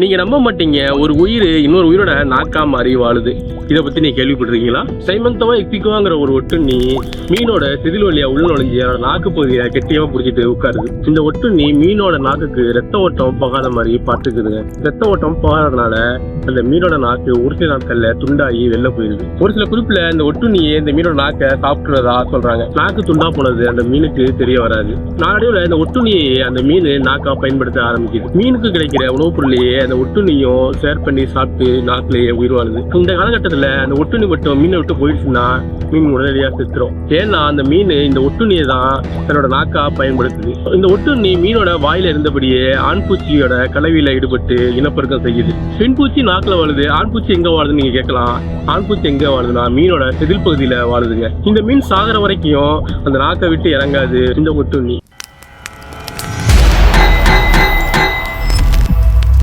நீங்க நம்ப மாட்டீங்க. ஒரு உயிர் இன்னொரு உயிரோட நாக்கா மாறி வாழுது. இதை பத்தி நீங்க கேள்விப்பட்டிருக்கீங்களா? சைமந்தவா எக்திக்குவாங்கிற ஒரு ஒட்டுண்ணி மீனோட சிதில் வழியா உள்ள நுழைஞ்சி அதோட நாக்கு பகுதியை கெட்டியமா பிடிச்சிட்டு உட்காருது. இந்த ஒட்டுண்ணி மீனோட நாக்குக்கு ரத்த ஓட்டம் போகாத மாதிரி பார்த்துக்குதுங்க. ரத்த ஓட்டம் போகாதனால அந்த மீனோட நாக்கு ஒரு சில நாட்கள்ல துண்டாகி வெளில போயிருது. ஒரு சில குறிப்புல இந்த ஒட்டுண்ணியை இந்த மீனோட நாக்கை சாப்பிட்டுறதா சொல்றாங்க. நாக்கு துண்டா போனது அந்த மீனுக்கு தெரிய வராது. நாடையோட இந்த ஒட்டுண்ணியை அந்த மீன் நாக்கா பயன்படுத்த ஆரம்பிக்குது. மீனுக்கு கிடைக்கிற உணவுப் பொருளையே அந்த ஒட்டுண்ணியும் ஷேர் பண்ணி சாப்பிட்டு நாக்கிலேயே உயிர் வாழுது. இந்த காலகட்டத்தில் அந்த ஒட்டுண்ணி மட்டும் மீனை விட்டு போயிடுச்சுன்னா மீன் உடனடியாக செத்துரும். ஏன்னா அந்த மீன் இந்த ஒட்டுண்ணியை தான் தன்னோட நாக்கா பயன்படுத்துது. இந்த ஒட்டுண்ணி மீனோட வாயில இருந்தபடியே ஆண் பூச்சியோட கலவியில ஈடுபட்டு இனப்பெருக்கம் செய்யுது. பெண் பூச்சி வாழுது ஆண் பூச்சி எங்க வாழுதுன்னு நீங்க கேட்கலாம். ஆண் பூச்சி எங்க வாழுதுன்னா மீனோட செதில் பகுதியில் வாழுதுங்க. இந்த மீன் சாகர வரைக்கும் அந்த நாக்கை விட்டு இறங்காது இந்த ஒட்டுண்ணி.